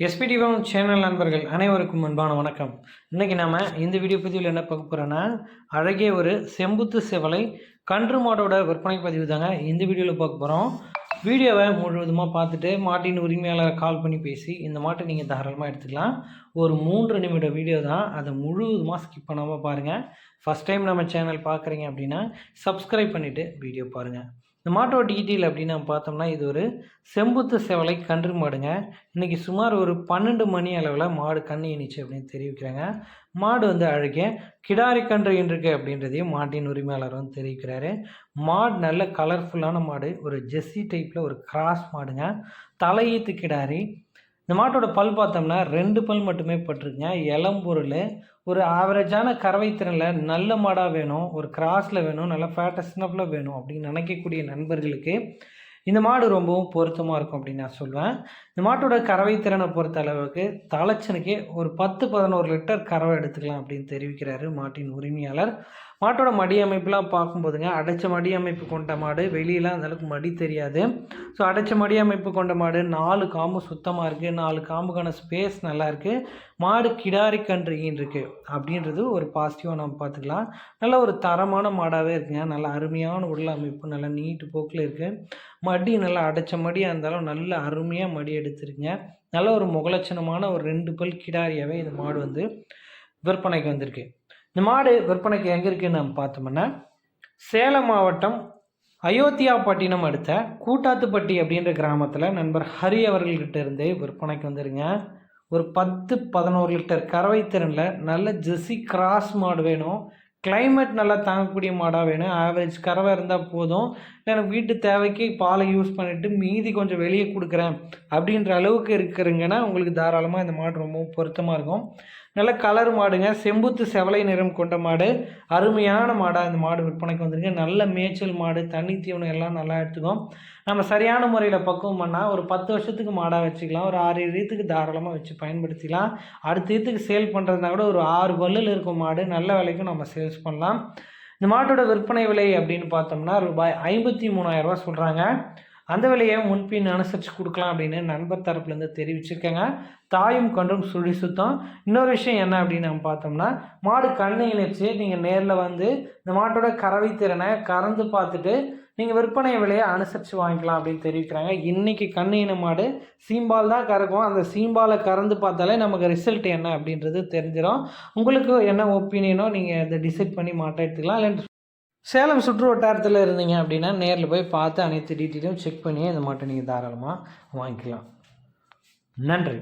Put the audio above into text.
எஸ்பிடிவம் channel நண்பர்கள் அனைவருக்கும் அன்பான வணக்கம். இன்றைக்கி நம்ம இந்த வீடியோ பதிவில் என்ன பார்க்க போகிறோன்னா அழகிய ஒரு செம்புத்து செவலை கன்று மாடோட விற்பனை பதிவு தாங்க இந்த வீடியோவில் பார்க்க போகிறோம் வீடியோவை முழுவதுமாக பார்த்துட்டு மாட்டின் உரிமையாளரை கால் பண்ணி பேசி இந்த மாட்டை நீங்கள் தாராளமாக எடுத்துக்கலாம். ஒரு மூன்று நிமிட வீடியோ தான். அதை முழுவதுமாக ஸ்கிப் பண்ணாமல் பாருங்கள் ஃபஸ்ட் டைம் நம்ம சேனல் பார்க்குறீங்க அப்படின்னா சப்ஸ்கிரைப் பண்ணிவிட்டு வீடியோ பாருங்கள் இந்த மாட்டோட டீட்டெயில் அப்படின்னு நம்ம பார்த்தோம்னா இது ஒரு செம்புத்து செவலை கன்று மாடுங்க. இன்றைக்கி சுமார் ஒரு பன்னெண்டு மணி அளவில் மாடு கண்ணு இனிச்சு அப்படின்னு தெரிவிக்கிறாங்க. மாடு வந்து அழகிய கிடாரி கன்று இருக்கு அப்படின்றதையும் மாட்டின் உரிமையாளர் வந்து தெரிவிக்கிறாரு. மாடு நல்ல கலர்ஃபுல்லான மாடு ஒரு ஜெஸ்ஸி டைப்பில் ஒரு கிராஸ் மாடுங்க. தலையீத்து கிடாரி இந்த மாட்டோட பல் பார்த்தோம்னா ரெண்டு பல் மட்டுமே பட்டிருக்குங்க. இளம்பொருள் ஒரு ஆவரேஜான கறவை திறனில் நல்ல மாடாக வேணும் ஒரு கிராஸில் வேணும் நல்ல ஃபேட்டஸ்னப்பில் வேணும் அப்படின்னு நினைக்கக்கூடிய நண்பர்களுக்கு இந்த மாடு ரொம்பவும் பொருத்தமாக இருக்கும் அப்படின்னு நான் சொல்லுவேன் இந்த மாட்டோட கறவை திறனை பொறுத்த அளவுக்கு தலைச்சனுக்கே ஒரு பத்து பதினோரு லிட்டர் கறவை எடுத்துக்கலாம் அப்படின்னு தெரிவிக்கிறாரு மாட்டின் உரிமையாளர். மாட்டோட மடி அமைப்புலாம் பார்க்கும்போதுங்க அடைச்ச மடி அமைப்பு கொண்ட மாடு வெளியெலாம் அந்தளவுக்கு மடி தெரியாது. ஸோ அடைச்ச மடி அமைப்பு கொண்ட மாடு நாலு காம்பு சுத்தமாக இருக்குது நாலு காம்புக்கான ஸ்பேஸ் நல்லா இருக்குது மாடு கிடாரி கன்று இருக்குது அப்படின்றது ஒரு பாசிட்டிவாக நம்ம பார்த்துக்கலாம். நல்ல ஒரு தரமான மாடாகவே இருக்குங்க. நல்ல அருமையான உடல் அமைப்பு நல்ல நீட்டு போக்கில் இருக்குது மடி நல்லா அடைச்ச மடியாக இருந்தாலும் நல்ல அருமையாக மடி எடுத்துருக்குங்க. நல்ல ஒரு முகலட்சணமான ஒரு ரெண்டு பல் கிடாரியாகவே இந்த மாடு வந்து விற்பனைக்கு வந்திருக்கு. இந்த மாடு விற்பனைக்கு எங்கே இருக்குதுன்னு நம்ம பார்த்தோம்னா சேலம் மாவட்டம் அயோத்தியாப்பட்டினம் அடுத்த கூட்டாத்துப்பட்டி அப்படின்ற கிராமத்தில் நண்பர் ஹரி அவர்கள்கிட்ட இருந்தே விற்பனைக்கு வந்துருங்க. ஒரு பத்து பதினோரு லிட்டர் கறவை திறனில் நல்ல ஜெர்சி கிராஸ் மாடு வேணும். கிளைமேட் நல்லா தாங்கக்கூடிய மாடாக வேணும். ஆவரேஜ் கறவை இருந்தால் போதும். எனக்கு வீட்டு தேவைக்கு பாலை யூஸ் பண்ணிவிட்டு மீதி கொஞ்சம் வெளியே கொடுக்குறேன். அப்படின்ற அளவுக்கு இருக்கிறீங்கன்னா உங்களுக்கு தாராளமாக இந்த மாடு ரொம்பவும் பொருத்தமாக இருக்கும். நல்ல கலர் மாடுங்க. செம்புத்து செவலை நிறம் கொண்ட மாடு. அருமையான மாடாக இந்த மாடு விற்பனைக்கு வந்துருங்க. நல்ல மேய்ச்சல் மாடு தண்ணி தீவனம் எல்லாம் நல்லா எடுத்துக்கும். நம்ம சரியான முறையில் பக்குவம் பண்ணால் ஒரு பத்து வருஷத்துக்கு மாடாக வச்சுக்கலாம். ஒரு ஆறு ரீத்துக்கு தாராளமாக வச்சு பயன்படுத்திக்கலாம். அடுத்த இதுக்கு சேல் பண்ணுறதுனா கூட ஒரு ஆறு பல்லில் இருக்கும் மாடு. நல்ல விலைக்கும் நம்ம சேல்ஸ் பண்ணலாம். இந்த மாட்டோட விற்பனை விலை அப்படின்னு பார்த்தோம்னா ரூபாய் ஐம்பத்தி மூணாயிரரூபா சொல்கிறாங்க அந்த விலையை முன்பின் அனுசரித்து கொடுக்கலாம் அப்படின்னு நண்பர் தரப்புலேருந்து தெரிவிச்சிருக்கேங்க. தாயும் கன்றும் சுழி சுத்தம். இன்னொரு விஷயம் என்ன அப்படின்னு நம்ம பார்த்தோம்னா மாடு கண்ணை இணைச்சு நீங்கள் நேரில் வந்து இந்த மாட்டோட கறவை திறனை கறந்து பார்த்துட்டு நீங்கள் விற்பனை விலையை அனுசரித்து வாங்கிக்கலாம் அப்படின்னு தெரிவிக்கிறாங்க. இன்றைக்கி கண்ணீன மாடு சீம்பால் தான் கறக்கும். அந்த சீம்பாலை கறந்து பார்த்தாலே நமக்கு ரிசல்ட் என்ன அப்படின்றது தெரிஞ்சிடும் உங்களுக்கு என்ன ஒப்பீனியனோ நீங்கள் அதை டிசைட் பண்ணி மாட்டை எடுத்துக்கலாம். இல்லை சேலம் சுற்று வட்டாரத்தில் இருந்தீங்க அப்படின்னா நேரில் போய் பார்த்து அனைத்து டீட்டெயிலும் செக் பண்ணி இந்த மாட்டை நீங்கள் தாராளமாக வாங்கிக்கலாம். நன்றி.